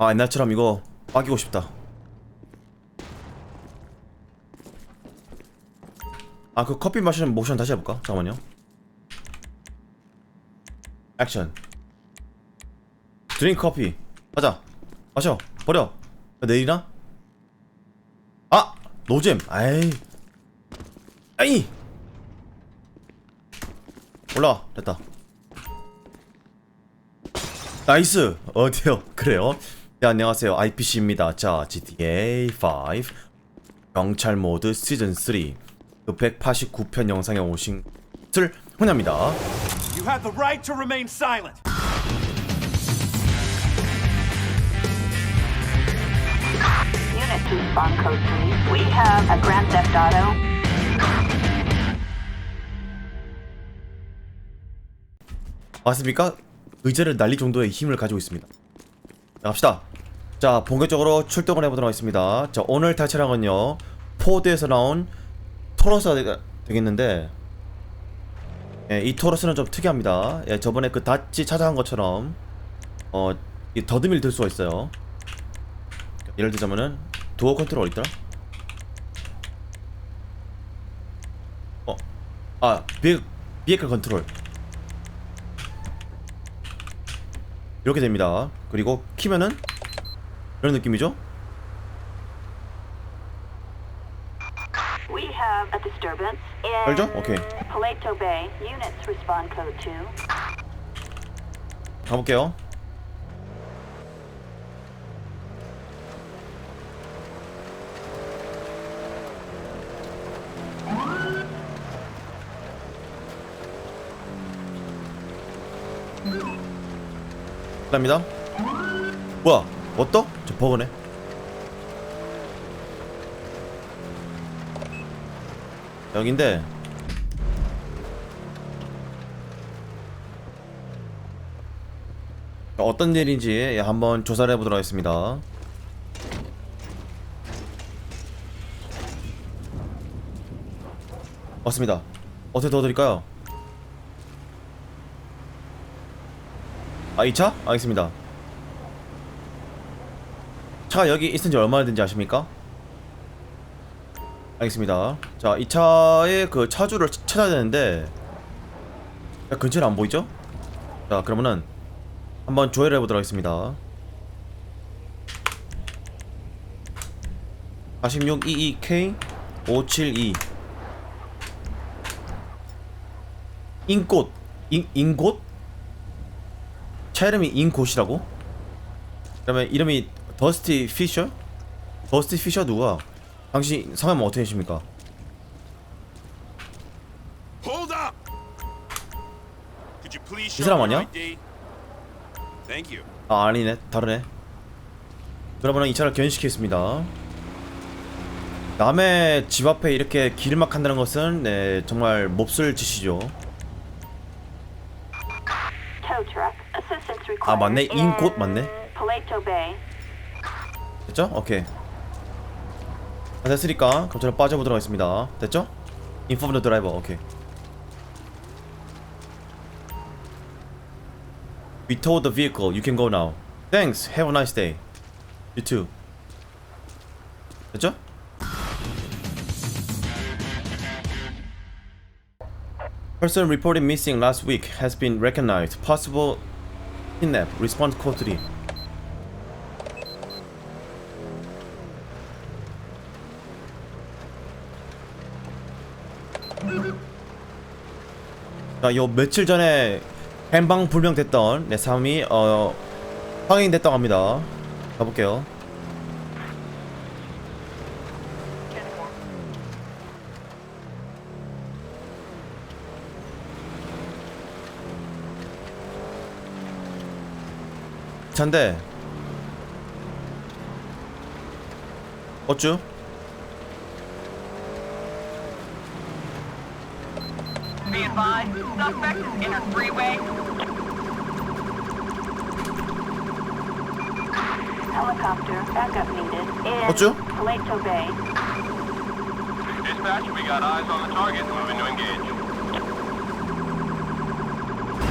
아 옛날처럼 이거 빠기고 싶다. 아 그 커피 마시는 모션 다시 해볼까? 잠깐만요. 액션. 드링크 커피. 가자. 마셔. 버려. 내리나? 아! 노잼. 아이. 아이! 올라와. 됐다. 나이스. 어디요. 그래요 네 안녕하세요 IPC입니다 자 GTA 5 경찰 모드 시즌 3 그 189편 영상에 오신 것을 환영합니다 You have the right to remain silent. Unit to spawn code 3. We have a Grand Theft Auto. 맞습니까? 의자를 날릴 정도의 힘을 가지고 있습니다 자 갑시다 자 본격적으로 출동을 해보도록 하겠습니다 자 오늘 탈 차량은요 포드에서 나온 토러스가 되, 되겠는데 예, 이 토러스는 좀 특이합니다 예, 저번에 그 다치 찾아간 것처럼 어, 이 더듬이를 들 수가 있어요 예를 들자면은 도어 컨트롤 어디 있더라? 어, 아 비에, 비에클 컨트롤 이렇게 됩니다. 그리고 키면은 이런 느낌이죠? We have a disturbance in 알죠? 오케이. Paleto Bay. Units respond code 2. 가볼게요. 갑니다. 뭐야? 어떠? 저 버그네. 여긴데 어떤 일인지 한번 조사를 해보도록 하겠습니다. 맞습니다. 어떻게 도와드릴까요? 아, 이 차? 알겠습니다. 차가 여기 있은 지 얼마나 된지 아십니까? 알겠습니다. 자, 이 차의 그 차주를 찾아야 되는데 야, 근처에 안 보이죠? 자, 그러면은 한번 조회를 해보도록 하겠습니다. 4622K 572 인꽃 인, 인꽃? 차 이름이 인꽃이라고? 그러면 이름이 더스티 피셔? 더스티 피셔 누가? 당신 성함은 어떻게 되십니까? Hold up. Could you please 이 show 사람 me 아니야? your ID? Thank you. 아 아니네 다르네 그러면 이 차를 견인시키겠습니다 남의 집 앞에 이렇게 길을 막 한다는 것은 네, 정말 몹쓸 짓이죠. 아, 맞네. 인꽃 맞네. 됐죠? 오케이 아, 됐으니까 그럼 저는 빠져보도록 하겠습니다 됐죠? The driver 오케이 We towed the vehicle You can go now Thanks Have a nice day You too 됐죠? Person reported missing last week has been recognized. Possible kidnap. Response code 3. 자, 요 며칠 전에 행방 불명됐던 내 삶이 어 확인됐다고 합니다. 가볼게요. 잔데 어쭈? Suspect is in a freeway. Helicopter backup needed in 어쭈? Paleto Bay. Dispatch, we got eyes on the target. Moving to engage.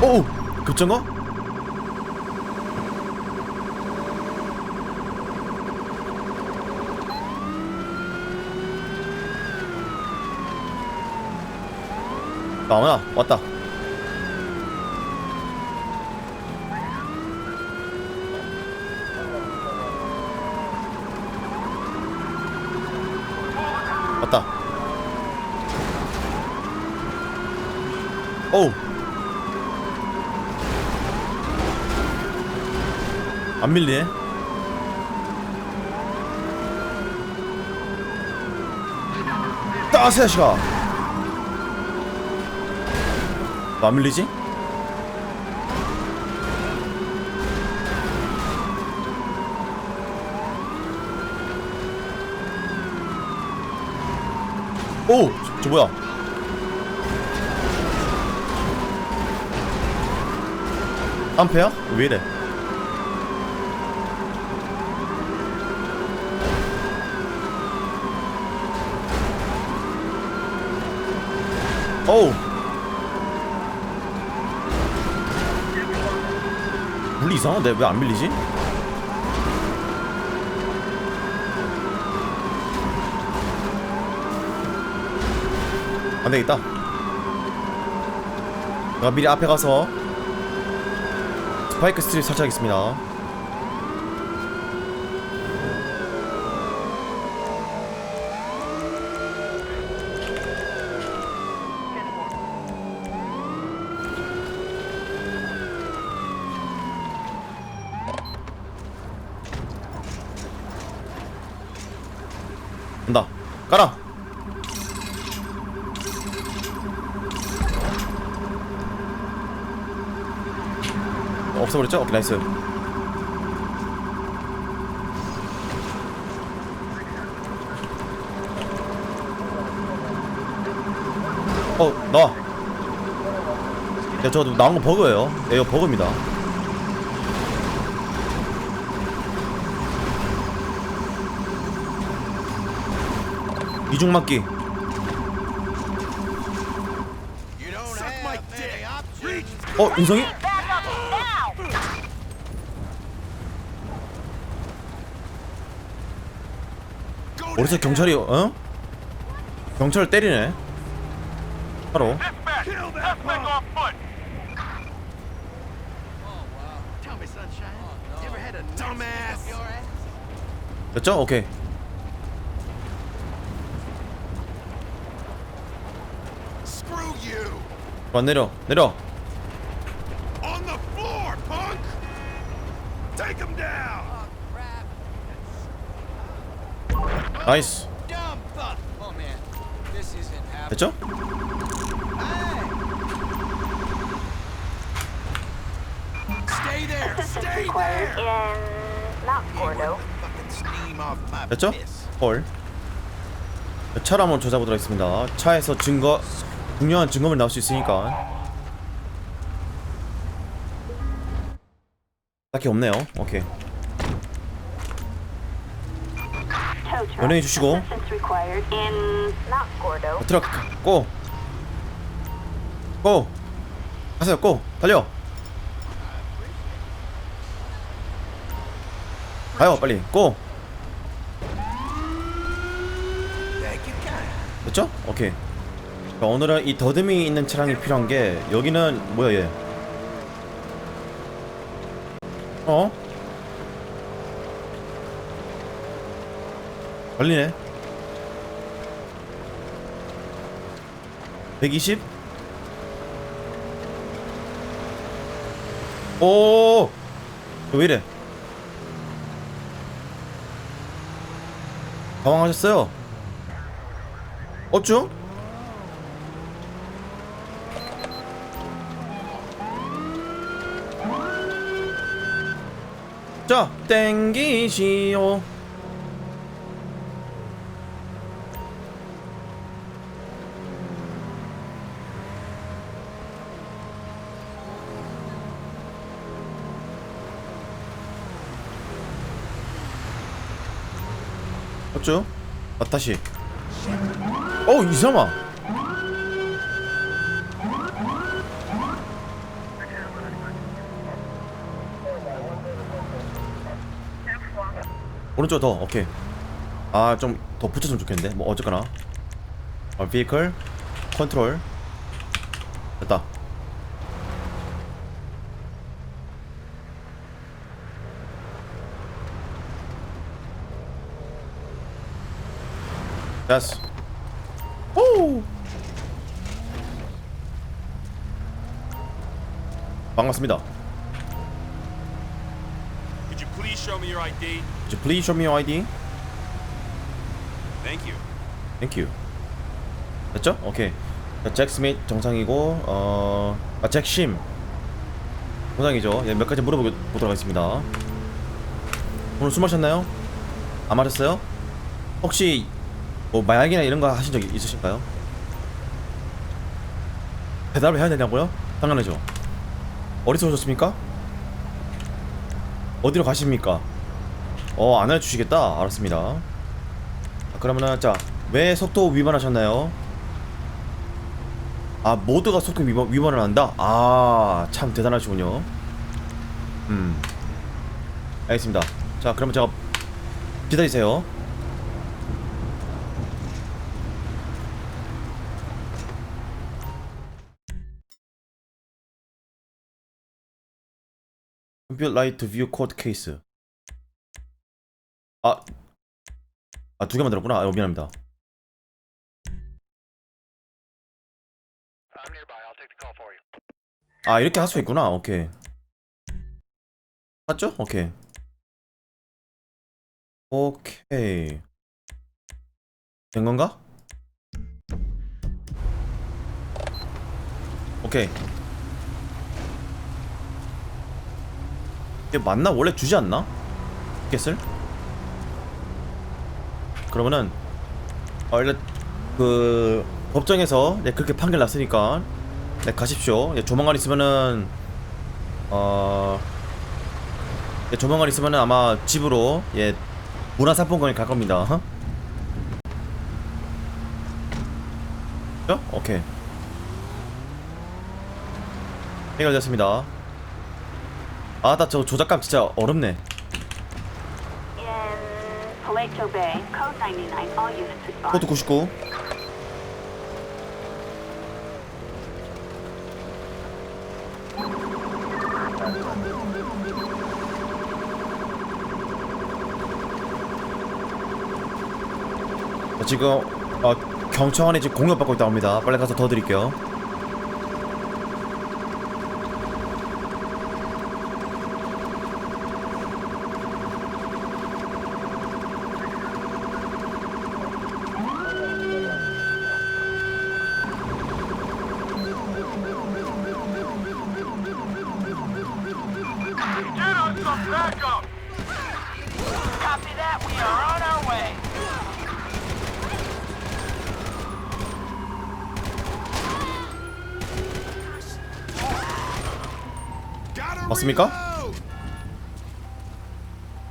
오! 급정거? 나오나? 왔다 오우 안 밀리네 따세 시가 안 밀리지? 오! 저, 저 뭐야? 암페야? 왜 이래? 어우! 물리 이상한데 왜 안 밀리지? 안 되겠다. 내가 미리 앞에 가서 스파이크 스틸 설치하겠습니다. 간다. 가라. 없어버렸죠? 오케이 나이스 어 나와 야 저거 나온 거 버그예요 네, 이거 버그입니다 이중 맞기 Suck my dick. Reach. 어 인성이? Back up now! Go 어디서 경찰이 어? 경찰을 때리네 바로? 됐죠? 오케이. 안 내려 내려 My 됐죠? piss. 헐 차를 한번 찾아보도록 하겠습니다. 차에서 증거 중요한 증거물 나올 수 있으니까. 딱히 없네요. 오케이 연예인 주시고. 트럭 고! 고! 가세요 고! 달려! 가요 빨리 고! 됐죠? 오케이 자, 오늘은 이 더듬이 있는 차량이 필요한 게 여기는 뭐야 얘 어? 걸리네 120? 오! 왜 이래? 당황하셨어요? 어쭈? 자, 땡기시오. 어쭈? 아, 다시. 어, 이상아. 오른쪽 더 오케이 아 좀 더 붙였으면 좋겠는데 뭐 어쨌거나 어, vehicle 컨트롤 됐다. 됐어. 오! 반갑습니다. Could you please show me your ID? Could you please show me your ID? Thank you. Thank you. 됐죠? 오케이. 자, 잭 스미트 정상이고 어, 아, 잭심 정상이죠. 예, 몇 가지 물어보도록 하겠습니다. 오늘 술 마셨나요? 안 마셨어요? 혹시 뭐 마약이나 이런 거 하신 적 있으신가요? 대답을 해야 되냐고요? 당연하죠. 어디서 오셨습니까? 어디로 가십니까? 어, 안 알려주시겠다. 알았습니다. 자, 그러면은 자, 왜 속도 위반하셨나요? 아, 모두가 속도 위반, 위반을 한다? 아, 참 대단하시군요. 음. 알겠습니다. 자, 그러면 제가 기다리세요. Compute light to view court case. 아, 아, 두 개 만들었구나. 아, 미안합니다. 아, 이렇게 할 수 있구나. 오케이. 맞죠? 오케이. 오케이. 된 건가? 오케이. 이게 맞나? 원래 주지 않나? 티켓을? 그러면은 어, 일단 그 법정에서 네, 그렇게 판결 났으니까 네, 가십시오. 예, 조만간 있으면은 어 예, 조만간 있으면은 아마 집으로 예 문화상품권에 갈 겁니다. 어? 어? 오케이. 해결됐습니다. 아, 나저 조작감 진짜 어렵네. In Paleto Bay, code 99, all units respond. 코드 99. 자, 지금 어, 경찰관이 지금 공격받고 있다고 합니다. 빨리 가서 도와드릴게요.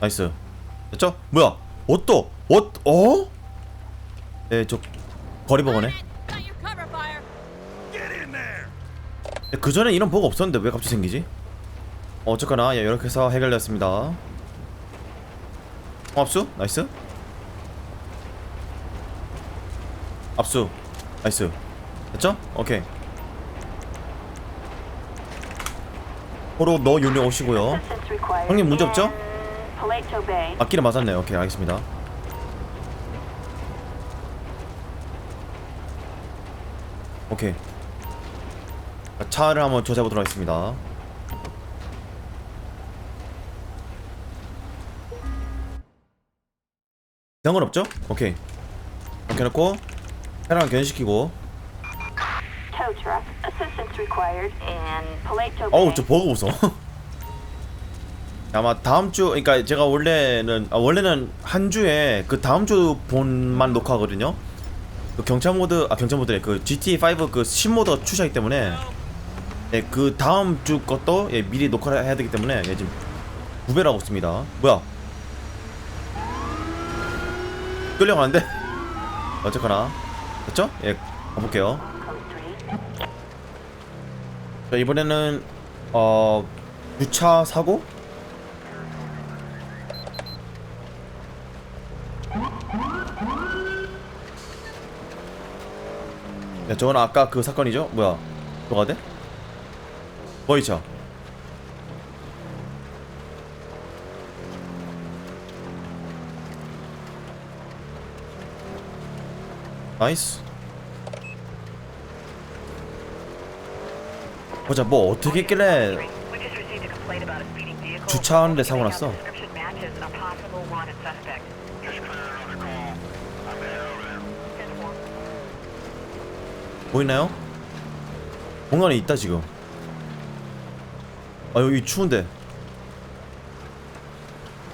나이스. 됐죠? 뭐야? 옷도 옷 어? 네, 저 거리 버거네. Got your cover fire. Get in there! 그 전에 이런 버거 없었는데 왜 갑자기 생기지? 어쨌거나 예, 이렇게 해서 해결됐습니다. 어, 압수 나이스. 압수 나이스. 됐죠? 오케이. 호로 너 윤리 오시고요. 형님, 문제 없죠? 앞길에 맞았네요. 오케이 알겠습니다. 오케이. 자, 차를 한번 조사해 보도록 하겠습니다. 이상건 없죠? 오케이. 이렇게 놓고 차량 견시키고. 어우 저 버거 보소 아마 다음 주 그러니까 제가 원래는 아, 원래는 한 주에 그 다음 주 본만 녹화하거든요. 그 경찰 모드 아 경찰 모드래. 그 GTA 5그 신모드가 출시하기 때문에 예, 그 다음 주 것도 예, 미리 녹화를 해야 되기 때문에 예, 지금 구별하고 있습니다. 뭐야? 끌려가는데? 어쨌거나? 됐죠? 예 가볼게요. Code 3. 자, 이번에는 어 주차 사고 야 저건 아까 그 사건이죠 뭐야 뭐가 돼? 뭐이 차? 나이스 보자 뭐 어떻게 했길래. 주차하는데 사고 났어? the description matches a possible wanted suspect. 보이나요? 공간에 있다 지금 아 여기 추운데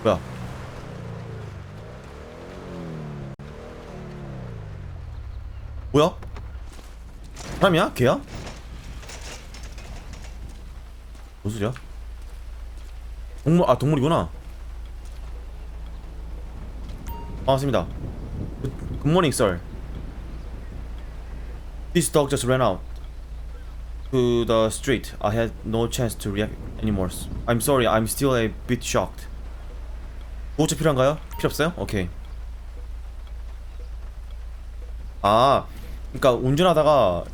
뭐야 뭐야? 사람이야? 걔야? 무슨 소리야? 동물 아 동물이구나 반갑습니다 morning sir This dog just ran out to the street. I had no chance to react anymore. I'm sorry. I'm still a bit shocked. 보호차 필요한가요? 필요 없어요? 오케이. 아, 그러니까 운전하다가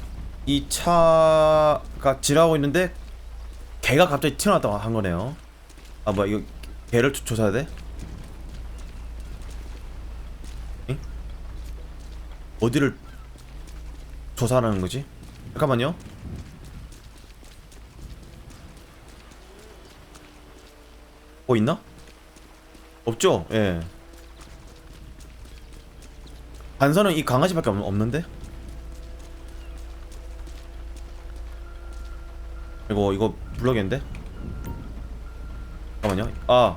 이 차가 지나고 있는데 개가 갑자기 튀어나왔다고 한 거네요. 아, 뭐야 이거 개를 조- 조사해야 돼? 응? 어디를 조사하는 거지? 잠깐만요. 뭐 있나? 없죠? 예. 단서는 이 강아지밖에 없, 없는데? 이거 이거 블럭인데? 잠깐만요. 아.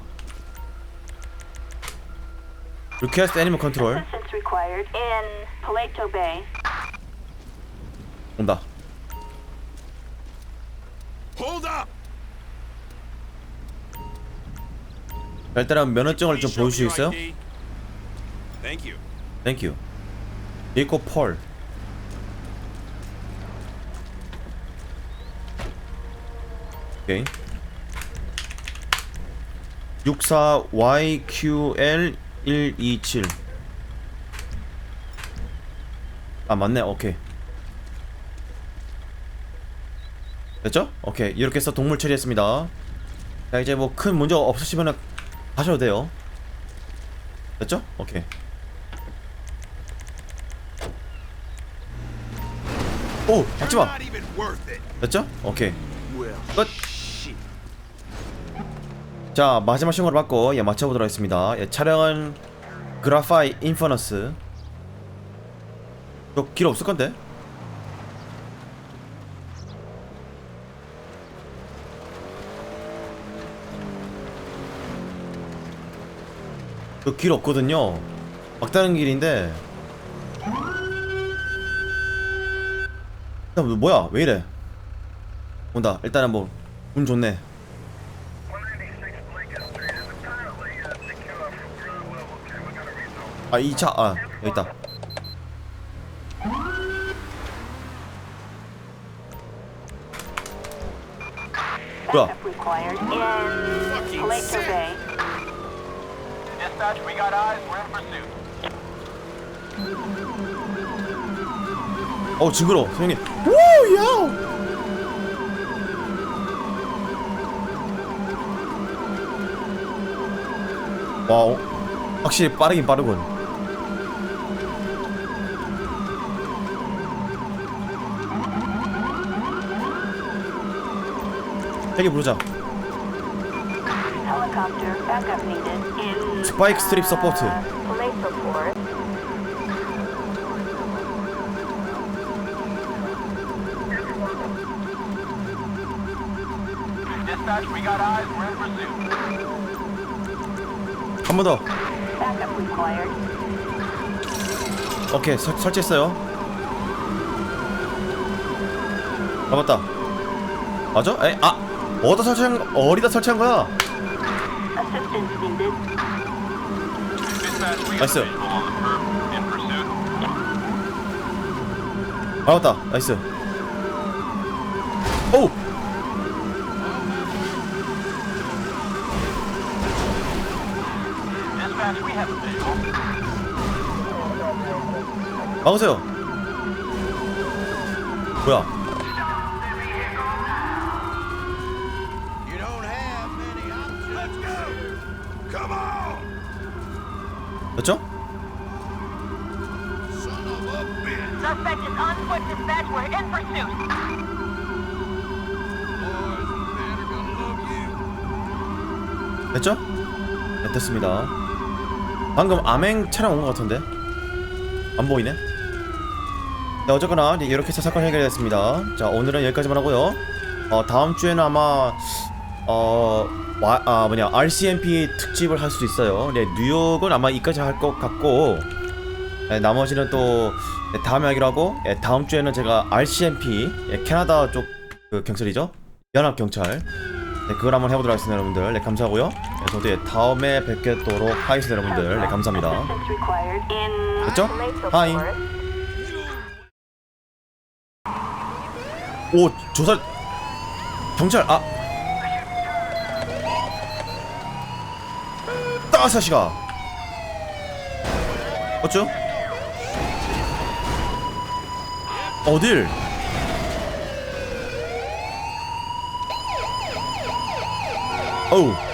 Request Animal Control Assistance required in Paleto Bay. 온다. 일단은 면허증을 좀 보여주시겠어요? ID. Thank you. Thank you. 베이코 펄. 오케이. 64YQL127. 아 맞네. 오케이. 됐죠? 오케이. 이렇게 해서 동물 처리했습니다. 자 이제 뭐 큰 문제 없으시면 하셔도 돼요. 됐죠? 오케이. 오, 막지 마. Not even worth it. 됐죠? 오케이. 끝. 자, 마지막 시험으로 받고 예, 맞춰보도록 하겠습니다. 예, 촬영은 그라파이 인퍼너스. 저 길 없을 건데? 저 길 없거든요. 막다른 길인데. 야, 뭐, 뭐야? 왜 이래? 온다. 일단은 뭐운 좋네. 아, 이 차, 아, 여기 있다. 뭐야? Backup required in Paleto Bay. Dispatch, we got eyes. We're in pursuit. 어, 징그러, 형님. 우, 야! 와우. 확실히 빠르긴 빠르군. 헬기 부르자. Helicopter backup needed in Spike strip support. uh, Paleto Forest. Dispatch, we got eyes. We're in pursuit. 한번 더. 오케이 설, 설치했어요 아 맞다 맞아? 에? 아 어디다 설치한 거- 어디다 설치한 거야? 나이스. 아 맞다 나이스 visual. 막으세요 뭐야 됐죠? 됐죠? 네, 됐습니다. 방금 암행 차량 온 것 같은데 안 보이네. 네, 어쨌거나 네, 이렇게 해서 사건 해결이 됐습니다. 자 오늘은 여기까지만 하고요. 어, 다음 주에는 아마 어 와, 아 뭐냐 RCMP 특집을 할 수도 있어요. 네 뉴욕은 아마 이까지 할 것 같고 네, 나머지는 또 네, 다음에 하기로 하고 네, 다음 주에는 제가 RCMP 예, 캐나다 쪽 그 경찰이죠 연합 경찰 네, 그걸 한번 해보도록 하겠습니다, 여러분들. 네, 감사하고요. 네, 저도 예, 다음에 뵙겠도록 하겠습니다, 여러분들. 네, 감사합니다. 됐죠? 하이. 오, 조사 경찰 아 따사시가 어쩌? 어딜? 어우